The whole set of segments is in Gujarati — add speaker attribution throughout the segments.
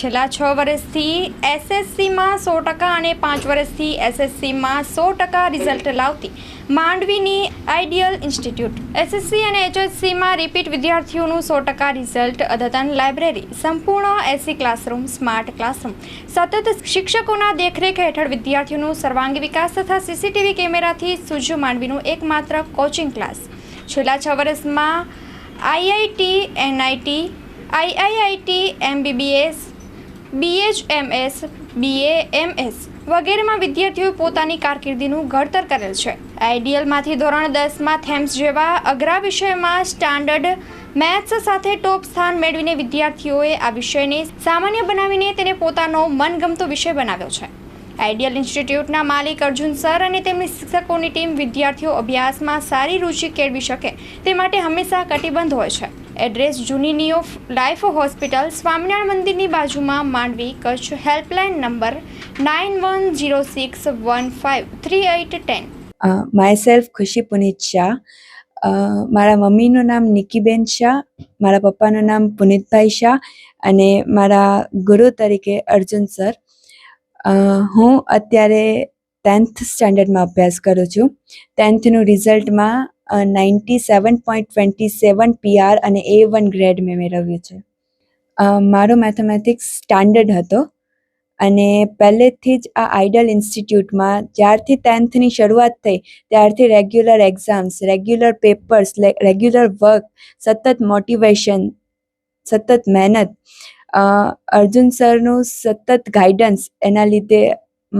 Speaker 1: છેલ્લા છ વર્ષથી એસએસસીમાં સો ટકા અને પાંચ વર્ષથી એસએસસીમાં સો ટકા રિઝલ્ટ લાવતી માંડવીની આઈડિયલ ઇન્સ્ટિટ્યૂટ એસએસસી અને એચએસસીમાં રિપીટ વિદ્યાર્થીઓનું સો ટકા રિઝલ્ટ અદ્યતન લાઇબ્રેરી સંપૂર્ણ એસી ક્લાસરૂમ સ્માર્ટ ક્લાસરૂમ સતત શિક્ષકોના દેખરેખ હેઠળ વિદ્યાર્થીઓનું સર્વાંગી વિકાસ તથા સીસીટીવી કેમેરાથી સુજુ માંડવીનો એકમાત્ર કોચિંગ ક્લાસ છેલ્લા છ વર્ષમાં IIT NIT IIIT MBBS BHMS BAMS વગેરેમાં વિદ્યાર્થીઓએ પોતાની કારકિર્દીનું ઘડતર કરેલ છે આઈડીએલમાંથી ધોરણ દસમાં થેમ્સ જેવા અઘરા વિષયમાં સ્ટાન્ડર્ડ મેથ્સ સાથે ટોપ સ્થાન મેળવીને વિદ્યાર્થીઓએ આ વિષયને સામાન્ય બનાવીને તેને પોતાનો મનગમતો વિષય બનાવ્યો છે આઈડિયલ ઇન્સ્ટિટ્યૂટના માલિક અર્જુન સર અને તેમની શિક્ષકોની ટીમ વિદ્યાર્થીઓ અભ્યાસમાં સારી રુચિ કેળવી શકે તે માટે હંમેશા કટિબદ્ધ હોય છે એડ્રેસ જૂનીનીઓ લાઈફ હોસ્પિટલ સ્વામિનારાયણ મંદિરની બાજુમાં Mandvi Kutch helpline number nine one zero six one five three eight ten
Speaker 2: myself Khushi Punit Shah મારા મમ્મીનું નામ નિકીબેન શાહ મારા પપ્પાનું નામ પુનિતભાઈ શાહ અને મારા ગુરુ તરીકે અર્જુન સર હું અત્યારે ટેન્થ સ્ટાન્ડર્ડમાં અભ્યાસ કરું છું ટેન્થનું રિઝલ્ટમાં ninety seven point twenty seven PR અને એ વન ગ્રેડ મેં મેળવ્યું છે મારો મેથેમેટિક્સ સ્ટાન્ડર્ડ હતો અને પહેલેથી જ આ આઇડલ ઇન્સ્ટિટ્યૂટમાં જ્યારથી ટેન્થની શરૂઆત થઈ ત્યારથી regular exams regular papers regular work સતત મોટિવેશન સતત મહેનત અર્જુન સરનું સતત ગાઈડન્સ એના લીધે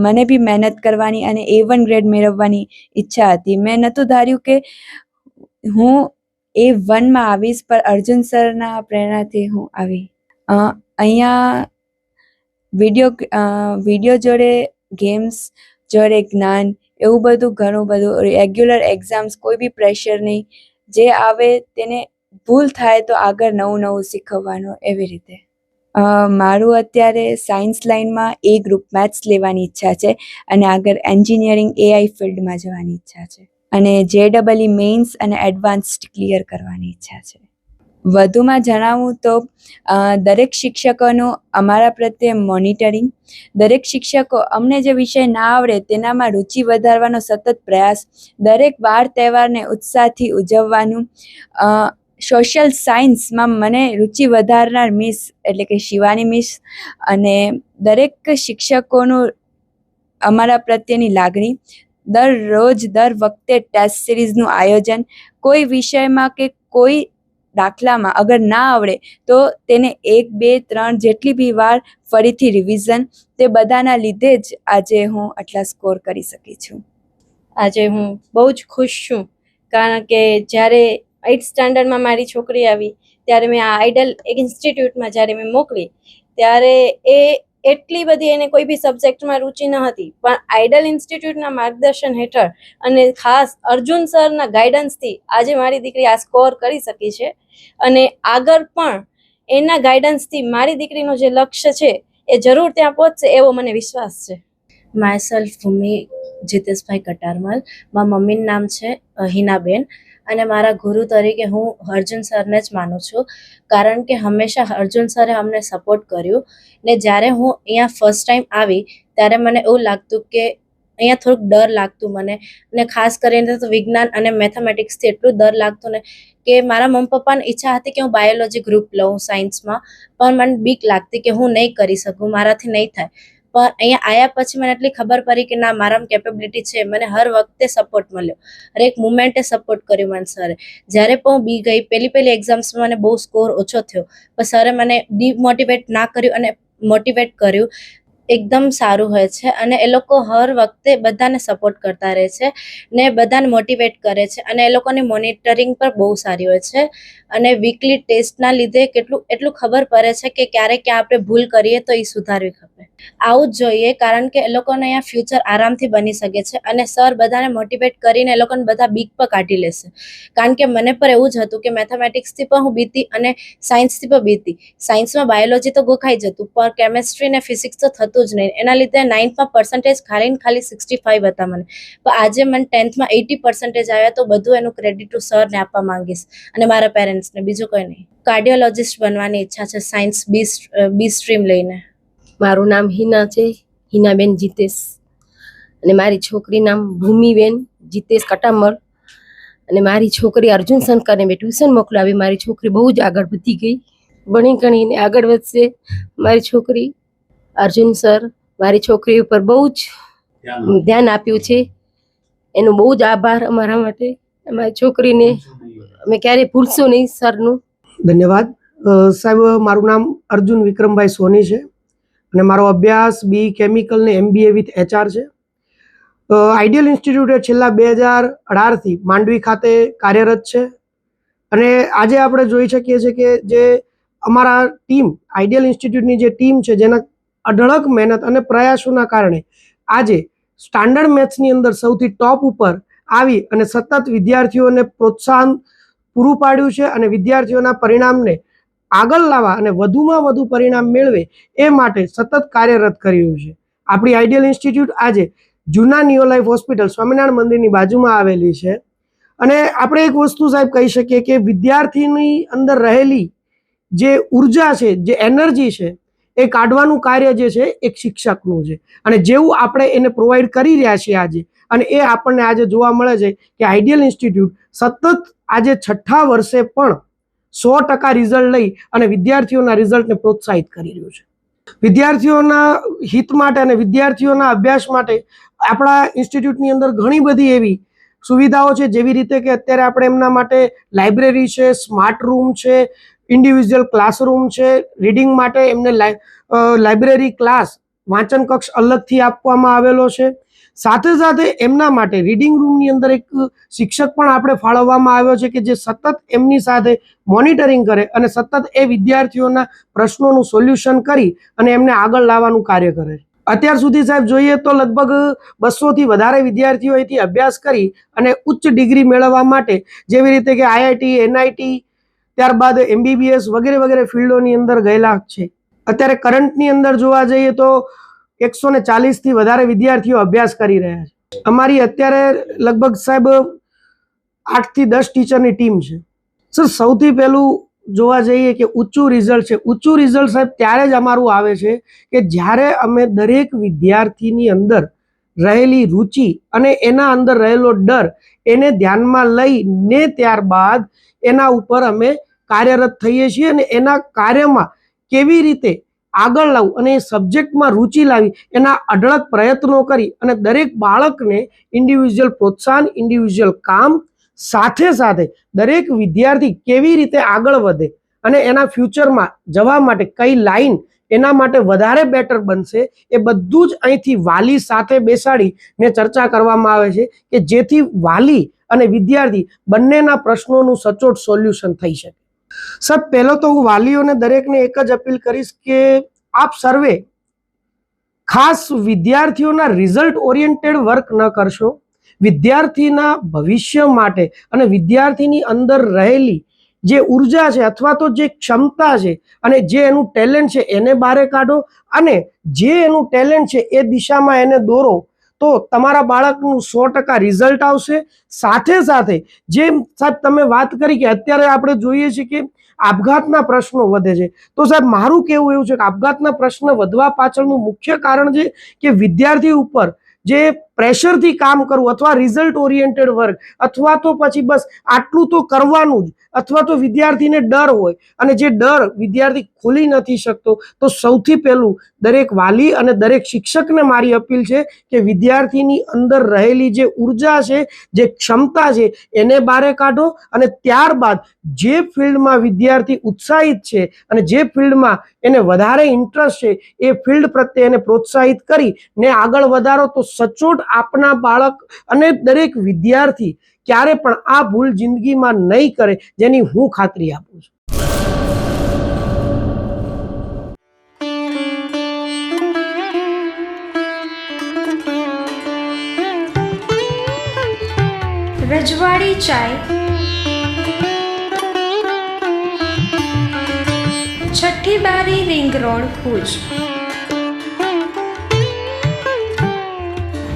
Speaker 2: મને બી મહેનત કરવાની અને એ વન ગ્રેડ મેળવવાની ઈચ્છા હતી મેં નહોતું ધાર્યું કે હું એ વનમાં આવીશ પર અર્જુન સરના પ્રેરણાથી હું આવી અહીંયા વિડીયો વિડીયો જોડે ગેમ્સ જોડે જ્ઞાન એવું બધું ઘણું બધું રેગ્યુલર એક્ઝામ્સ કોઈ બી પ્રેશર નહીં જે આવે તેને ભૂલ થાય તો આગળ નવું નવું શીખવવાનું એવી રીતે મારું અત્યારે સાયન્સ લાઇનમાં એ ગ્રુપ મેથ્સ લેવાની ઈચ્છા છે અને આગળ એન્જિનિયરિંગ એઆઈ ફિલ્ડમાં જવાની ઈચ્છા છે અને જે ડબલ ઈ મેઇન્સ અને એડવાન્સ્ડ ક્લિયર કરવાની ઈચ્છા છે વધુમાં જણાવું તો દરેક શિક્ષકોનું અમારા પ્રત્યે મોનિટરિંગ દરેક શિક્ષકો અમને જે વિષય ના આવડે તેનામાં રુચિ વધારવાનો સતત પ્રયાસ દરેક વાર તહેવારને ઉત્સાહથી ઉજવવાનું સોશિયલ સાયન્સમાં મને રુચિ વધારનાર મિસ એટલે કે શિવાની મિસ અને દરેક શિક્ષકોનું અમારા પ્રત્યેની લાગણી દરરોજ દર વખતે ટેસ્ટ સિરીઝનું આયોજન કોઈ વિષયમાં કે કોઈ દાખલામાં અગર ના આવડે તો તેને એક બે ત્રણ જેટલી બી વાર ફરીથી રિવિઝન તે બધાના લીધે જ આજે હું આટલા સ્કોર કરી શકી છું
Speaker 3: આજે હું બહુ જ ખુશ છું કારણ કે જ્યારે એઇટ સ્ટાન્ડર્ડમાં મારી છોકરી આવી ત્યારે મેં આ આઈડલ એક ઇન્સ્ટિટ્યૂટમાં જ્યારે મેં મોકલી ત્યારે એ એટલી બધી એને કોઈ બી સબ્જેક્ટમાં રુચિ ન હતી પણ આઈડલ ઇન્સ્ટિટ્યૂટના માર્ગદર્શન હેઠળ અને ખાસ અર્જુન સરના ગાઈડન્સથી આજે મારી દીકરી આ સ્કોર કરી શકી છે અને આગળ પણ એના ગાઈડન્સથી મારી દીકરીનું જે લક્ષ્ય છે એ જરૂર ત્યાં પહોંચશે એવો મને વિશ્વાસ છે માય સેલ્ફ ભૂમિ જીતેશભાઈ કટારમલ મારા મમ્મીનું નામ છે હિનાબેન અને મારા ગુરુ તરીકે હું અર્જુન સરને જ માનું છું કારણ કે હંમેશા અર્જુન સરે અમને સપોર્ટ કર્યું ને જ્યારે હું અહીંયા ફર્સ્ટ ટાઈમ આવી ત્યારે મને એવું લાગતું કે અહીંયા થોડુંક ડર લાગતું મને ને ખાસ કરીને તો વિજ્ઞાન અને મેથેમેટિક્સથી એટલું ડર લાગતું ને કે મારા મમ્મી પપ્પાની ઈચ્છા હતી કે હું બાયોલોજી ગ્રુપ લઉં સાયન્સમાં પણ મને બીક લાગતી કે હું નહીં કરી શકું મારાથી નહીં થાય પણ અહીંયા આવ્યા પછી મને એટલી ખબર પડી કે ના મારામાં કેપેબિલિટી છે મને હર વખતે સપોર્ટ મળ્યો હરેક મુમેન્ટે સપોર્ટ કર્યો મને સરે જ્યારે પણ હું બી ગઈ પહેલી પહેલી એક્ઝામ્સમાં મને બહુ સ્કોર ઓછો થયો પણ સરે મને ડિમોટિવેટ ના કર્યું અને મોટિવેટ કર્યું એકદમ સારું હોય છે અને એ લોકો હર વખતે બધાને સપોર્ટ કરતા રહે છે ને બધાને મોટિવેટ કરે છે અને એ લોકોની મોનિટરિંગ પણ બહુ સારી હોય છે અને વીકલી ટેસ્ટના લીધે કેટલું એટલું ખબર પડે છે કે ક્યારેક ક્યાં આપણે ભૂલ કરીએ તો એ સુધારવી ખબર આવું જ જોઈએ કારણ કે એ લોકોને અહીંયા ફ્યુચર આરામથી બની શકે છે અને સર બધાને મોટિવેટ કરીને એ લોકોને બધા બીક પર કાઢી લેશે કારણ કે મને પણ એવું જ હતું કે મેથેમેટિક્સથી પણ હું બીતી અને સાયન્સથી પણ બીતી સાયન્સમાં બાયોલોજી તો ગોખાઈ જતું પણ કેમેસ્ટ્રી ને ફિઝિક્સ તો થતું જ નહીં એના લીધે નાઇન્થમાં પર્સન્ટેજ ખાલી ને ખાલી સિક્સટી ફાઇવ હતા મને પણ આજે મને ટેન્થમાં એટી પર્સન્ટેજ આવ્યા તો બધું એનું ક્રેડિટ હું સરને આપવા માંગીશ અને મારા પેરેન્ટ્સને બીજું કંઈ નહીં કાર્ડિયોલોજિસ્ટ બનવાની ઈચ્છા છે સાયન્સ બી બી સ્ટ્રીમ લઈને
Speaker 4: મારું નામ હિના છે હિનાબેન જીતેશ અને મારી છોકરી નામ ભૂમિબેન જીતેશ કટામર અને મારી છોકરી અર્જુન શંકરને મેં ટ્યુશન મોકલાવી મારી છોકરી બહુ જ આગળ વધી ગઈ ભણી ગણીને આગળ વધશે મારી છોકરી અર્જુન સર મારી છોકરી ઉપર બહુ જ ધ્યાન આપ્યું છે એનો બહુ જ આભાર અમારા માટે અમારી છોકરીને અમે ક્યારેય ભૂલશું નહીં સરનું
Speaker 5: ધન્યવાદ સાહેબ મારું નામ અર્જુન વિક્રમભાઈ સોની છે અને મારો અભ્યાસ બી કેમિકલ ને એમબીએ વિથ એચઆર છે આઈડિયલ ઇન્સ્ટિટ્યૂટ છેલ્લા બે હજાર અઢારથી માંડવી ખાતે કાર્યરત છે અને આજે આપણે જોઈ શકીએ છીએ કે જે અમારા ટીમ આઈડિયલ ઇન્સ્ટિટ્યૂટની જે ટીમ છે જેના અઢળક મહેનત અને પ્રયાસોના કારણે આજે સ્ટાન્ડર્ડ મેથ્સની અંદર સૌથી ટોપ ઉપર આવી અને સતત વિદ્યાર્થીઓને પ્રોત્સાહન પૂરું પાડ્યું છે અને વિદ્યાર્થીઓના પરિણામને આગળ લાવવા અને વધુમાં વધુ પરિણામ મેળવે એ માટે સતત કાર્યરત કરી રહ્યું છે આપણી આઈડિયલ ઇન્સ્ટિટ્યૂટ આજે જૂના નિયો લાઈફ હોસ્પિટલ સ્વામિનારાયણ મંદિરની બાજુમાં આવેલી છે અને આપણે એક વસ્તુ સાહેબ કહી શકીએ કે વિદ્યાર્થીની અંદર રહેલી જે ઉર્જા છે જે એનર્જી છે એ કાઢવાનું કાર્ય જે છે એક શિક્ષકનું છે અને જેવું આપણે એને પ્રોવાઈડ કરી રહ્યા છીએ આજે અને એ આપણને આજે જોવા મળે છે કે આઈડિયલ ઇન્સ્ટિટ્યૂટ સતત આજે છઠ્ઠા વર્ષે પણ સો ટકા રિઝલ્ટ લઈ અને વિદ્યાર્થીઓના રિઝલ્ટને પ્રોત્સાહિત કરી રહ્યું છે વિદ્યાર્થીઓના હિત માટે અને વિદ્યાર્થીઓના અભ્યાસ માટે આપણા ઇન્સ્ટિટ્યૂટની અંદર ઘણી બધી એવી સુવિધાઓ છે જેવી રીતે કે અત્યારે આપણે એમના માટે લાઇબ્રેરી છે સ્માર્ટ રૂમ છે ઇન્ડિવિજ્યુઅલ ક્લાસરૂમ છે રીડિંગ માટે એમને લાઇબ્રેરી ક્લાસ વાંચન કક્ષ અલગથી આપવામાં આવેલો છે સાથે સાથે એમના માટે રીડિંગ રૂમની અંદર એક શિક્ષક પણ આપણે ફાળવવામાં આવ્યો છે કે જે સતત એમની સાથે મોનિટરિંગ કરે અને સતત એ વિદ્યાર્થીઓના પ્રશ્નોનું સોલ્યુશન કરી અને એમને આગળ લાવવાનું કાર્ય કરે અત્યાર સુધી સાહેબ જોઈએ તો લગભગ બસોથી વધારે વિદ્યાર્થીઓ અહીંથી અભ્યાસ કરી અને ઉચ્ચ ડિગ્રી મેળવવા માટે જેવી રીતે કે આઈઆઈટી એનઆઈટી ત્યારબાદ એમબીબીએસ વગેરે વગેરે ફિલ્ડોની અંદર ગયેલા છે અત્યારે કરંટની અંદર જોવા જઈએ તો એકસો ને ચાલીસથી વધારે વિદ્યાર્થીઓ અભ્યાસ કરી રહ્યા છે અમારી અત્યારે લગભગ સાહેબ આઠથી દસ ટીચરની ટીમ છે સર સૌથી પહેલું જોવા જઈએ કે ઊંચું રિઝલ્ટ છે ઊંચું રિઝલ્ટ સાહેબ ત્યારે જ અમારું આવે છે કે જ્યારે અમે દરેક વિદ્યાર્થીની અંદર રહેલી રુચિ અને એના અંદર રહેલો ડર એને ધ્યાનમાં લઈને ત્યારબાદ એના ઉપર અમે કાર્યરત થઈએ છીએ અને એના કાર્યમાં કેવી રીતે આગળ લાવું અને એ સબ્જેક્ટમાં રુચિ લાવી એના અઢળક પ્રયત્નો કરી અને દરેક બાળકને ઇન્ડિવિજ્યુઅલ પ્રોત્સાહન ઇન્ડિવિજ્યુઅલ કામ સાથે સાથે દરેક વિદ્યાર્થી કેવી રીતે આગળ વધે અને એના ફ્યુચરમાં જવા માટે કઈ લાઈન એના માટે વધારે બેટર બનશે એ બધું જ અહીંથી વાલી સાથે બેસાડીને ચર્ચા કરવામાં આવે છે કે જેથી વાલી અને વિદ્યાર્થી બંનેના પ્રશ્નોનું સચોટ સોલ્યુશન થઈ શકે સાહેબ પહેલો તો હું વાલીઓને દરેકને એક જ અપીલ કરીશ કે આપ સર્વે ખાસ વિદ્યાર્થીઓના રિઝલ્ટ ઓરિએન્ટેડ વર્ક ન કરશો વિદ્યાર્થીના ભવિષ્ય માટે અને વિદ્યાર્થીની અંદર રહેલી જે ઉર્જા છે અથવા તો જે ક્ષમતા છે અને જે એનું ટેલેન્ટ છે એને બારે કાઢો અને જે એનું ટેલેન્ટ છે એ દિશામાં એને દોરો તો તમારા બાળકનું સો ટકા રિઝલ્ટ આવશે સાથે સાથે જેમ સાહેબ તમે વાત કરી કે અત્યારે આપણે જોઈએ છીએ કે આપઘાતના પ્રશ્નો વધે છે તો સાહેબ મારું કેવું એવું છે કે આપઘાતના પ્રશ્ન વધવા પાછળનું મુખ્ય કારણ છે કે વિદ્યાર્થી ઉપર જે પ્રેશરથી કામ કરવું અથવા રિઝલ્ટ ઓરિએન્ટેડ વર્ક અથવા તો પછી બસ આટલું તો કરવાનું જ અથવા તો વિદ્યાર્થીને ડર હોય અને જે ડર વિદ્યાર્થી ખોલી નથી શકતો તો સૌથી પહેલું દરેક વાલી અને દરેક શિક્ષકને મારી અપીલ છે કે વિદ્યાર્થીની અંદર રહેલી જે ઉર્જા છે જે ક્ષમતા છે એને બારે કાઢો અને ત્યારબાદ જે ફિલ્ડમાં વિદ્યાર્થી ઉત્સાહિત છે અને જે ફિલ્ડમાં એને વધારે ઇન્ટરેસ્ટ છે એ ફિલ્ડ પ્રત્યે એને પ્રોત્સાહિત કરી ને આગળ વધારો તો સચોટ આપના બાળક અને દરેક વિદ્યાર્થી ક્યારે પણ આ ભૂલ જિંદગીમાં નહીં કરે જેની હું ખાતરી આપું છું
Speaker 1: Rajwadi Chai Chhathi Bari ring road Bhuj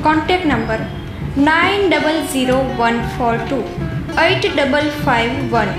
Speaker 1: Contact number 900142 8551.